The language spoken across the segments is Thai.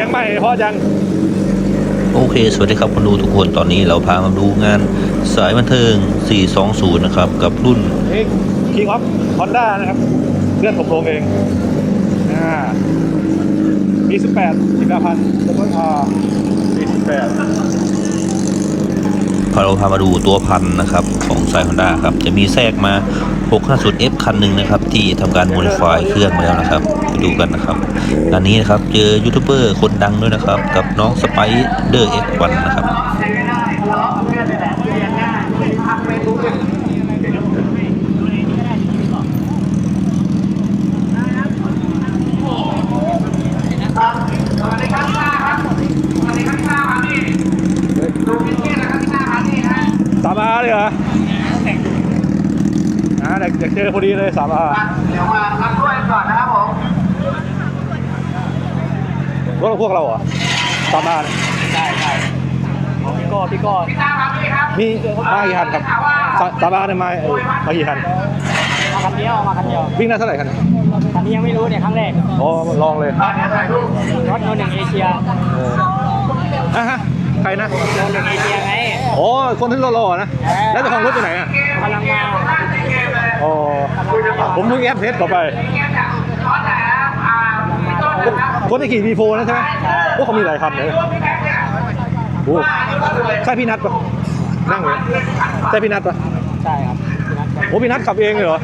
สียงใหม่เพราะจังโอเค สวัสดีครับคุณดูทุกคนตอนนี้เราพามาดูงานสายบันเทิง 420 นะครับ กับรุ่นนี่ King of Honda นะครับเพื่อนผมลงเองอ่าปี18สิบพันแล้วก็อ่าปี18พอเราพามาดูตัวพันนะครับ ของสาย Honda ครับ จะมีแทรกมา 650F คันหนึ่งนะครับ ที่ทำการโมดิฟายเครื่องมาแล้วนะครับไปดูกันนะครับอันนี้นะครับเจอยูทูบเบอร์คนดังด้วยนะครับ กับน้องสไปเดอร์ X1 นะครับสวันาครับสวัสดีครับพี่นะครับพี่นาครับนี่ฮะสามาเลยเหรอ อ่าเด็กเด็กเจอพอดีเลยสามอาเดี๋ยวมารับด้วยก่อนนะครับผมรถพวกเราเหรอสามอาเนี่ยใช่ใช่พี่โก้พี่โก้พี่นาครับพี่ครับมีมากี่คันครับสาสามอาเนี่ยมาเออมากี่คันมาคันเดียวมาคันเดียววิ่งได้เท่าไหร่คันเนี่ยคันนี้ยังไม่รู้เนี่ยครั้งแรกอ๋อลองเลยเดี๋ยวถ่ายรูปรถโนหนึ่งเอเชียเอออะฮะใครนะโนหนึ่งเอเชียไงอ๋อคนที่รอๆนะแล้วเจ้าของรถอยู่ไหนอะกำลังมา อ๋อผมเพิ่งแอปเทสเข้าไปขอแต่อ่าพี่ต้นนะครับคนที่ขี่ V4 นะใช่ไหมพวกเขามีหลายคันเลยพี่แบงค์เนี่ยโอ้ใช่พี่นัทปะนั่งเลยใช่พี่นัทปะใช่ครับพี่นัทโอ้พี่นัทขับเองเลยเหรอ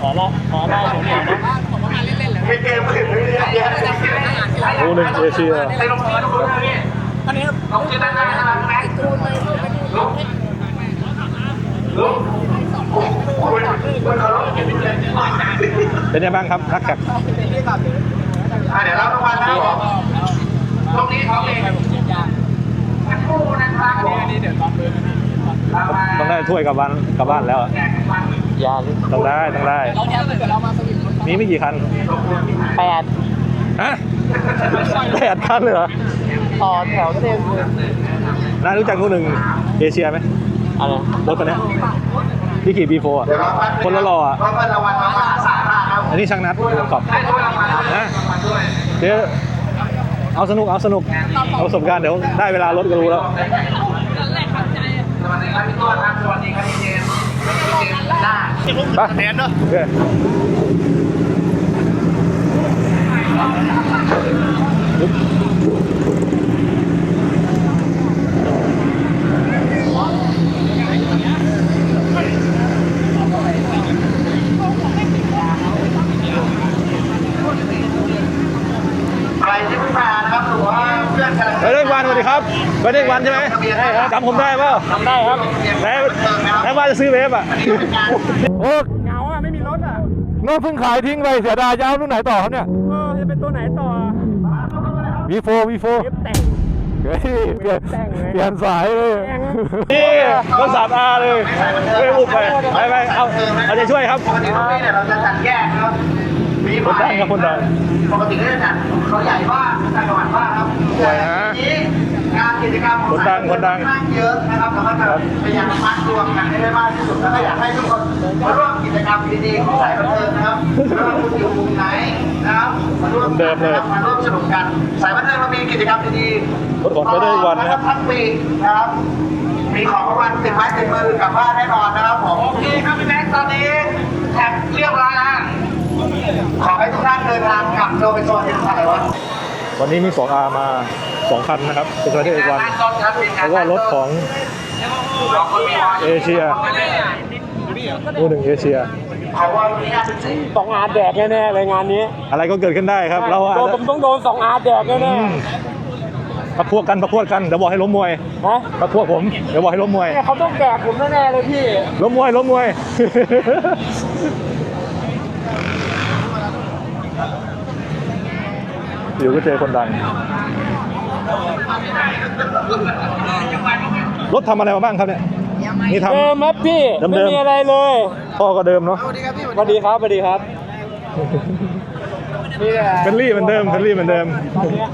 ขอรอบขอรอบผมหน่อยนะมีเกมอื่นไม่ได้เยอะโอ้หนึ่งเอเชียไปลงชื่อทุกคนนะพี่อันนี้ลงชื่อด้านหน้านะครับ เขาลงเป็นยังไงบ้างครับนักแข่งอะเดี๋ยวรับรางวัลนะครับผมตรงนี้เขาเองสักครู่นะครับผมนี่เดี๋ยวรับเลยรางวัลต้องได้ถ้วยกลับบ้านกลับบ้านแล้วอะยาต้องได้ต้องได้มีไม่กี่คันแปดฮะแปดคันเลยเหรอต่อแถวเต็มเลยน้ารู้จักนู่นหนึ่งเอเชียไหม อะไรรถคันเนี้ยที่ขี่ B4 อะเดี๋ยวรับคนละรออะรับเงินรางวัลมหาศาลมากครับอันนี้ช่างนัดประกอบให้ด้วยรางวัลนะนะเดี๋ยวเอาสนุกเอาสนุกเอาประสบการณ์เดี๋ยวได้เวลารถก็รู้แล้ว สวัสดีครับพี่ต้นครับสวัสดีครับพี่เจมส์พี่เจมส์ได้ไปแทนเนาะโอเค ใครที่เพิ่งมานะครับหรือว่าเพื่อนกัน ไปเด้งวันสวัสดีครับไปเด้งวันใช่ไหมจำ ผมได้เปล่าทำได้ครับไหนไหนว่าจะซื้อเวฟอะโอ้เงาอะไม่มีรถอะรถเพิ่งขายทิ้งไปเสียดายจะเอารุ่นไหนต่อครับเนี่ยเออจะเป็นตัวไหนต่อ V4 V4 เอฟแต่งเฮ้ยเปลี่ยนแต่งเลยเปลี่ยนสายเลยแต่งนี่รถสามอาเลยไม่อุ้มไปไปไปเอาเอาใจช่วยครับปกติทุกปีเนี่ยเราจะจัดแยกนะครับมีคนดังครับคนดังปกติก็จะจัดเขาใหญ่บ้างจังหวัดบ้างครับสวยนะทีนี้งาน กิจกรรมของคนดังคนดังค่อข้างเยอะนะครับเราก็จะพยายามมัดรวมกันให้ได้มากที่สุดแล้วก็อยากให้ทุกคนมาร่วมกิจกรรมดีๆของสายบันเทิงนะครับไม่ว่าคุณอยู่มุมไหนนะครับมาร่วมเดิมเลยมาร่วมสนุกกันสายบันเทิงเรามีกิจกรรมดีๆรถของไปได้วันนะครับทั้งปีนะครับมีของรางวัลติดไม้ติดมือกลับบ้านแน่นอนนะครับผมโอเคครับพี่แม็กซ์ตอนนี้แท็กเรียบร้อยแล้วขอให้ทุกท่านเดินทางกลับโดยเป็นโซนที่อะไรวะวันนี้มี 2R มา 2คันนะครับเป็นตัวที่เอกวันแล้วก็รถของเอเชียนู่นหนึ่งเอเชียขอว่ามีญาติจริงสองอาร์แดกแน่ๆเลยงานนี้ อะไรก็เกิดขึ้นได้ครับ เราอาจโดนจะผมต้องโดนสองอาร์แดกแน่อืมประพวกกันประพวกกันเดี๋ยวบอกให้ล้มมวยๆฮะประพวกผมเดี๋ยวบอกให้ล้มมวยเนี่ยเขาต้องแดกผมแน่ๆเลยพี่ล้มมวยล้มมวยอยู่ก็เจอคนดัง รถทำอะไรมาบ้างครับเนี่ย นี่ทเดิมครับพี่เดิมๆ ไม่มีอะไรเลยำพ่อก็เดิมเนาะ สวัสดีครับสวัสดีครับนี่แหละเป็นรี่เหมือนเดิมเป็นรี่เหมือนเดิม ตอนเนี้ย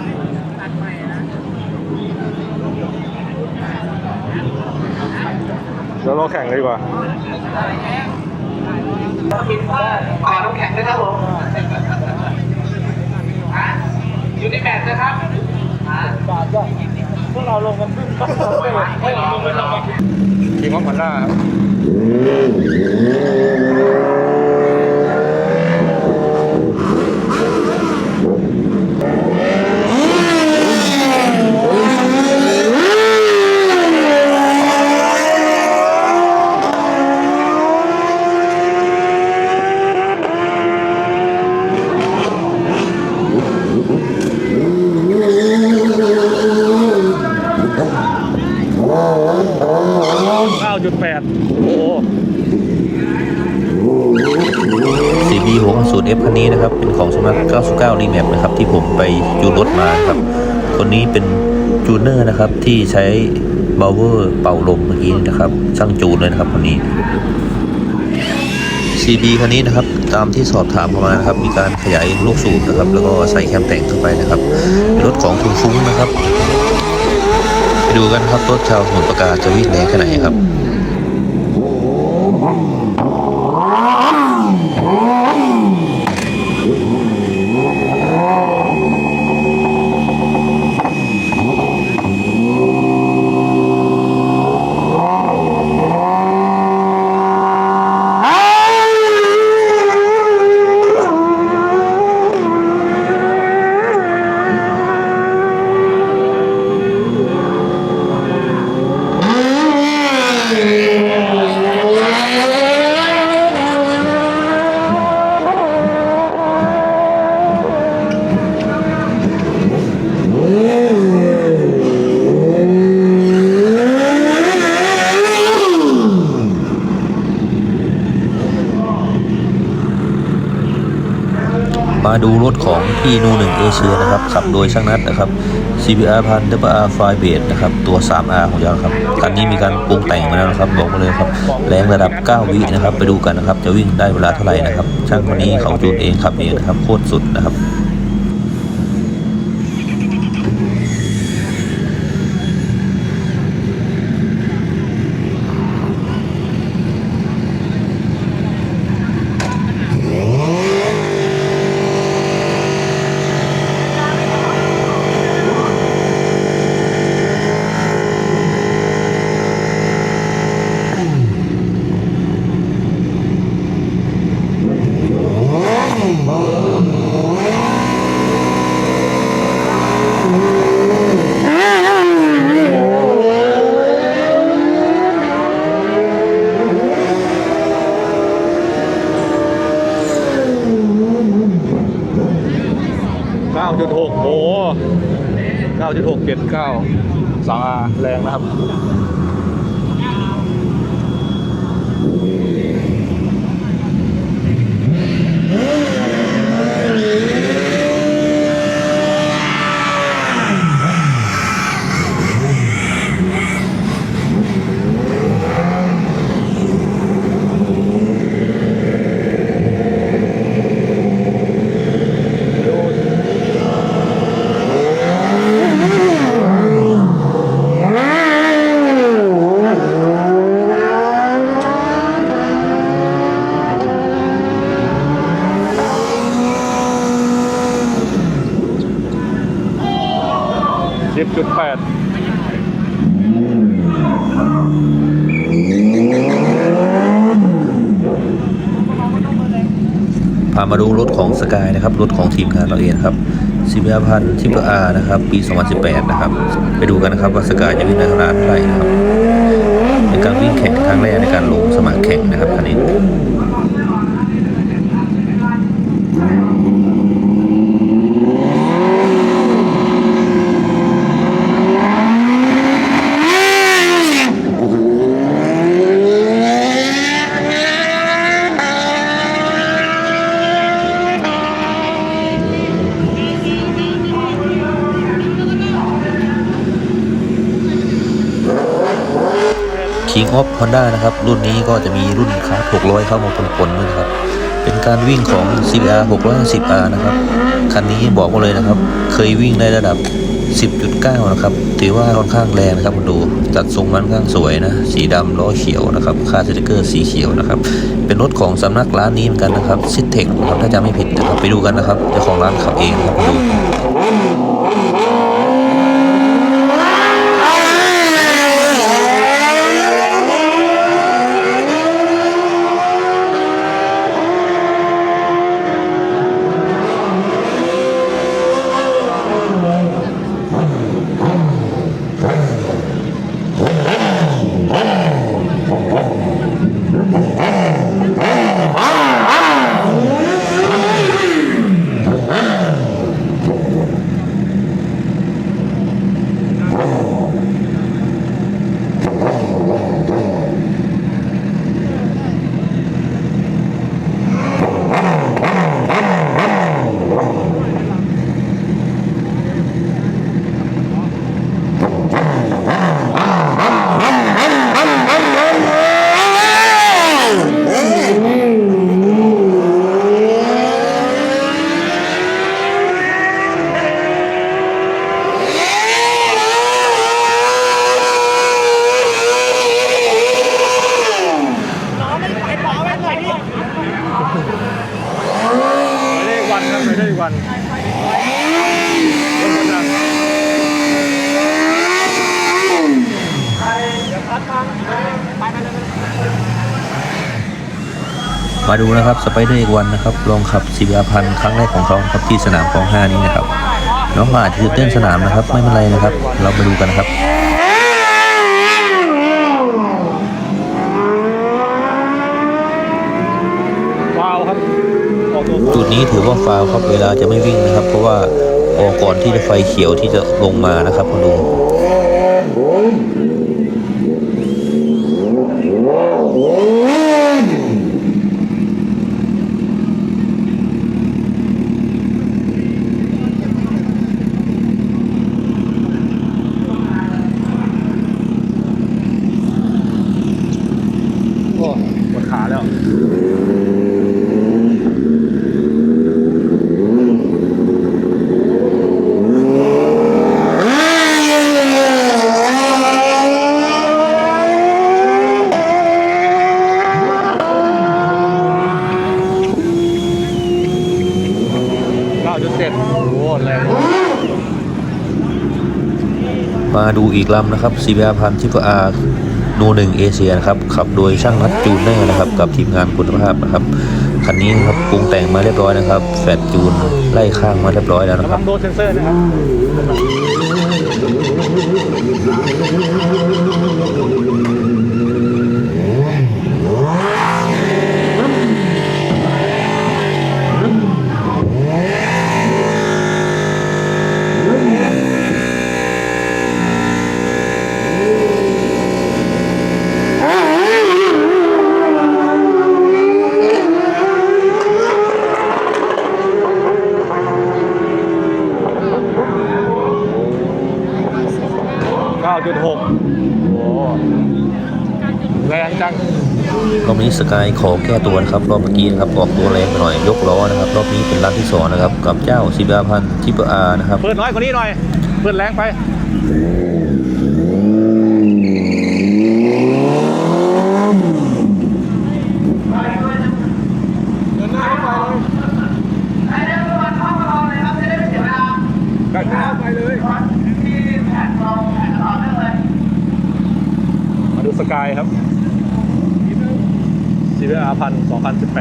เเดี๋ยวเราแข่งเลยดีกว่าขอน้ำแข็งด้วยครับผมอะอยู่ในแมตช์นะครับอะพวกเราลงกันขึ้นต้องไม่ไหวไม่ลงไม่ลงทีมของพันด้าครับ 9.8 โอ้ CB 650 F คันนี้นะครับ เป็นของสมัคร99 Remap นะครับ ที่ผมไปจูนรถมาครับ คนนี้เป็นจูเนอร์นะครับ ที่ใช้บาวเวอร์เป่าลมเมื่อกี้นะครับ ช่างจูนเลยนะครับคนนี้ CB คันนี้นะครับ ตามที่สอบถามเข้ามานะครับ มีการขยายลูกสูบนะครับ แล้วก็ใส่แคมแต่งเข้าไปนะครับรถของคุณฟุ้งนะครับ ไปดูกันครับรถชาวสมุทรปราการจะวิ่งแรงแค่ไหนครับ มาดูรถของพี่นูหนึ่งเอเชียนะครับขับโดยช่างนัดนะครับ CBR พัน WR ไฟเบสนะครับตัว 3R ของเราครับคันนี้มีการปรุงแต่งมาแล้วนะครับบอกมาเลยครับแรงระดับ 9 วินะครับ ไปดูกันนะครับ จะวิ่งได้เวลาเท่าไหร่นะครับ ช่างคนนี้เขาจูนเองขับเองนะครับโคตรสุดนะครับ 9.6 โอ้9.6 79 3R แรงนะครับ 10.8พามาดูรถของสกายนะครับ รถของทีมงานเราเองครับซีบีอาพันทิปอาร์นะครับ ปี 2018 นะครับ ไปดูกันนะครับว่าสกายจะวิ่งได้ขนาดเท่าไหร่นะครับเป็นการวิ่งแข่งครั้งแรกในการลงสมัครแข่งนะครับคันนี้ King of Honda นะครับ รุ่นนี้ก็จะมีรุ่นคาร์600 เข้ามาปนๆด้วยนะครับ เป็นการวิ่งของ CBR 650R นะครับ คันนี้บอกมาเลยนะครับ เคยวิ่งได้ระดับ 10.9 นะครับ ถือว่าค่อนข้างแรงนะครับมาดู จัดทรงมันค่อนข้างสวยนะ สีดำล้อเขียวนะครับค่าสติกเกอร์สีเขียวนะครับ เป็นรถของสำนักร้านนี้เหมือนกันนะครับซิทเทคนะครับ ถ้าจำไม่ผิดนะครับ ไปดูกันนะครับ เจ้าของร้านขับเองนะครับมาดู มาดูนะครับสไปเดอร์อีกวันนะครับลองขับ CBR พันครั้งแรกของเขานะครับที่สนามของ5นี้นะครับน้องก็อาจจะตื่นเต้นสนามนะครับ ไม่เป็นไรนะครับ เรามาดูกันนะครับว้าวครับออกตัวจุดนี้ถือว่าฟาวล์ครับเวลาจะไม่วิ่งนะครับ เพราะว่าออกก่อนที่จะไฟเขียวที่จะลงมานะครับมาดูโอ้ปวดขาแล้ว 9.7โอ้โหแรงมาดูอีกลำนะครับ CBR พันทิปอาร์นูหนึ่งเอเชียนะครับขับโดยช่างนัดจูนเนอร์นะครับ กับทีมงานคุณภาพนะครับคันนี้นะครับปรุงแต่งมาเรียบร้อยนะครับแฟดจูนไล่ข้างมาเรียบร้อยแล้วนะระควัรับงโดนเซนเซอร์นะครับ 9.6 โอ้แรงจัง รอบนี้ส กายขอแก้ตัวนะครับรอบเมื่อกี้นะครับออกตัวแรงไปหน่อยยกล้อนะครับรอบนี้เป็นรันที่สองนะครับกับเจ้า CBR พันทิปอาร์นะครับเปิดน้อยกว่านี้หน่อยเปิดแรงไปมาดูสกายครับ อาพันสองพันสิบแป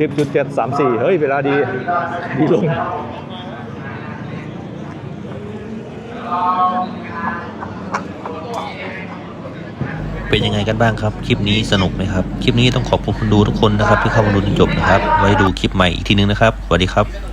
10.734 เฮ้ย เวลาดี ดีลงเป็นยังไงกันบ้างครับ คลิปนี้สนุกไหมครับ คลิปนี้ต้องขอบคุณคนดูทุกคนนะครับที่เข้ามาดูจนจบนะครับ ไว้ดูคลิปใหม่อีกทีนึงนะครับ สวัสดีครับ